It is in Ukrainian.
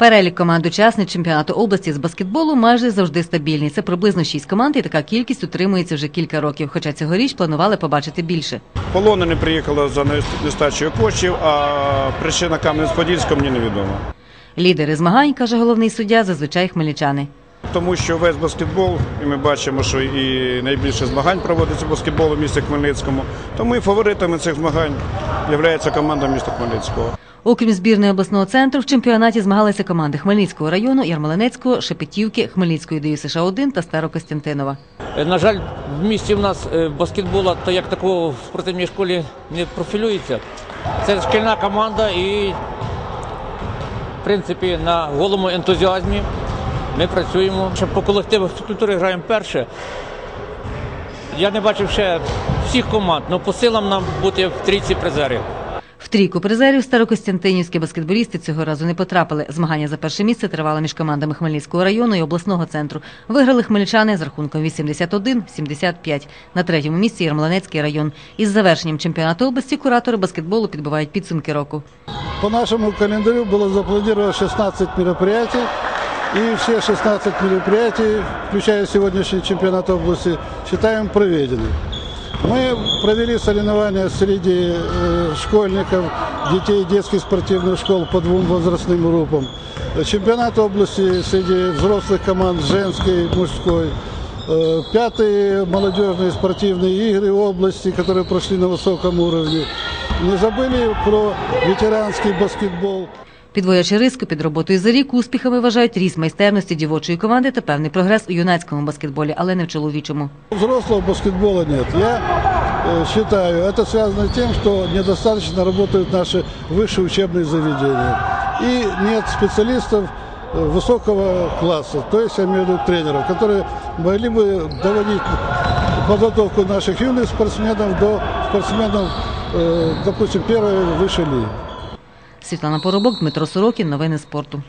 Перелік команд учасниць чемпіонату області з баскетболу майже завжди стабільний. Це приблизно шість команд, і така кількість утримується вже кілька років. Хоча цьогоріч планували побачити більше. Полонини приїхала за нестачею коштів, а причина Кам'янець-Подільського мені невідома. Лідери змагань, каже головний суддя, зазвичай хмельничани. Тому що весь баскетбол, і ми бачимо, що і найбільше змагань проводиться баскетболу в місті Хмельницькому. Тому і фаворитами цих змагань є команда міста Хмельницького. Окрім збірної обласного центру, в чемпіонаті змагалися команди Хмельницького району, Ярмолинецького, Шепетівки, Хмельницької ДЮСШ США 1 та Старокостянтинова. Е, На жаль, в місті в нас е, баскетбола та як такого в спортивній школі не профілюється. Це шкільна команда і, в принципі, на голому ентузіазмі ми працюємо. Ще по колективах фізкультури граємо перше. Я не бачив ще всіх команд, але по силам нам бути в трійці призерів. В трійку призерів старокостянтинівські баскетболісти цього разу не потрапили. Змагання за перше місце тривало між командами Хмельницького району і обласного центру. Виграли хмельничани з рахунком 81-75. На третьому місці Ярмолинецький район. Із завершенням чемпіонату області куратори баскетболу підбивають підсумки року. По нашему календарю было запланировано 16 мероприятий. И все 16 мероприятий, включая сегодняшний чемпионат области, считаем проведены. Мы провели соревнования среди э, школьников, детей детских спортивных школ по двум возрастным группам. Чемпионат области среди взрослых команд женской, мужской. Э, Пятые молодежные спортивные игры области, которые прошли на высоком уровне. Не забыли про ветеранский баскетбол. Підводячи риску під роботою за рік, успіхами вважають ріст майстерності дівочої команди та певний прогрес у юнацькому баскетболі, але не в чоловічому. Взрослого баскетбола нет. Я э, считаю, это связано с тем, что недостаточно работают наши высшие учебные заведения. И нет специалистов э, высокого класса, то есть я имею в виду тренеров, которые могли бы доводить подготовку наших юных спортсменов до спортсменов, э, допустим, первой высшей лиги. Світлана Поробок, Дмитро Сорокін. Новини спорту.